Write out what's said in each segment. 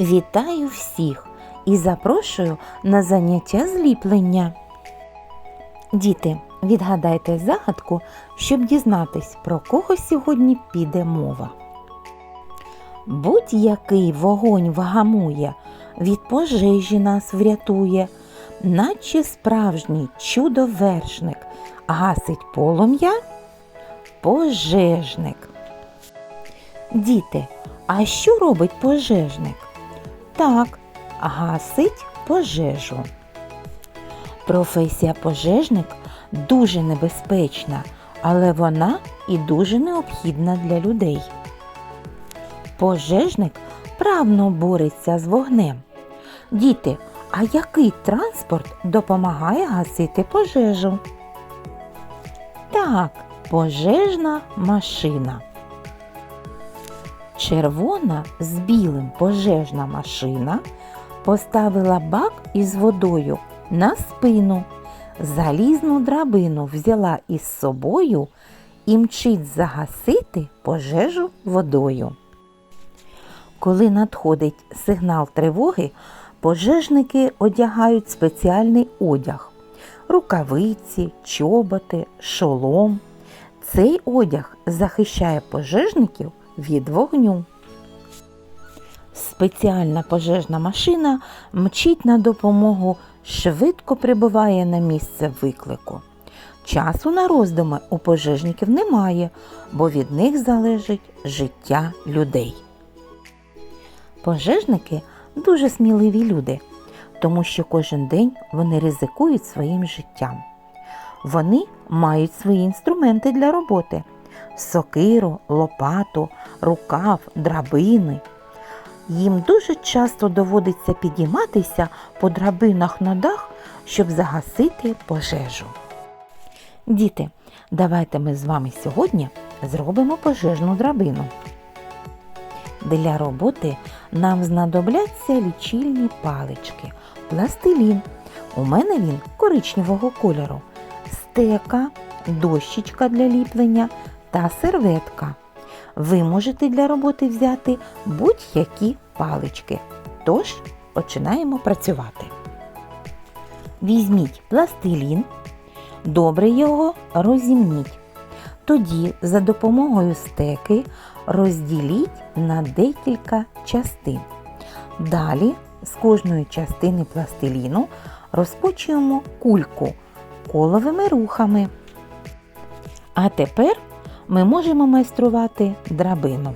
Вітаю всіх і запрошую на заняття зліплення. Діти, відгадайте загадку, щоб дізнатись, про кого сьогодні піде мова. Будь-який вогонь вгамує, від пожежі нас врятує, наче справжній чудовершник, гасить полум'я пожежник. Діти, а що робить пожежник? Так, гасить пожежу. Професія пожежник дуже небезпечна, але вона і дуже необхідна для людей. Пожежник правно бореться з вогнем. Діти, а який транспорт допомагає гасити пожежу? Так, пожежна машина. Червона з білим пожежна машина поставила бак із водою на спину, залізну драбину взяла із собою і мчить загасити пожежу водою. Коли надходить сигнал тривоги, пожежники одягають спеціальний одяг рукавиці, чоботи, шолом. Цей одяг захищає пожежників від вогню. Спеціальна пожежна машина мчить на допомогу, швидко прибуває на місце виклику. Часу на роздуми у пожежників немає, бо від них залежить життя людей. Пожежники дуже сміливі люди, тому що кожен день вони ризикують своїм життям. Вони мають свої інструменти для роботи сокиру, лопату, рукав, драбини. Їм дуже часто доводиться підійматися по драбинах на дах, щоб загасити пожежу. Діти, давайте ми з вами сьогодні зробимо пожежну драбину. Для роботи нам знадобляться лічильні палички, пластилін. У мене він коричневого кольору, стека, дощечка для ліплення та серветка. Ви можете для роботи взяти будь-які палички. Тож починаємо працювати. Візьміть пластилін, добре його розімніть. Тоді за допомогою стеки розділіть на декілька частин. Далі з кожної частини пластиліну розпочуємо кульку коловими рухами. А тепер ми можемо майструвати драбину.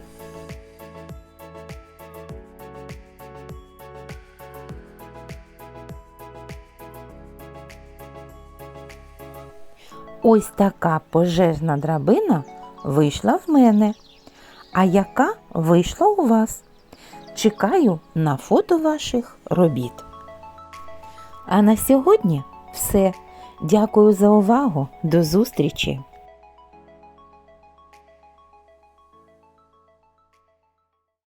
Ось така пожежна драбина вийшла в мене. А яка вийшла у вас? Чекаю на фото ваших робіт. А на сьогодні все. Дякую за увагу. До зустрічі!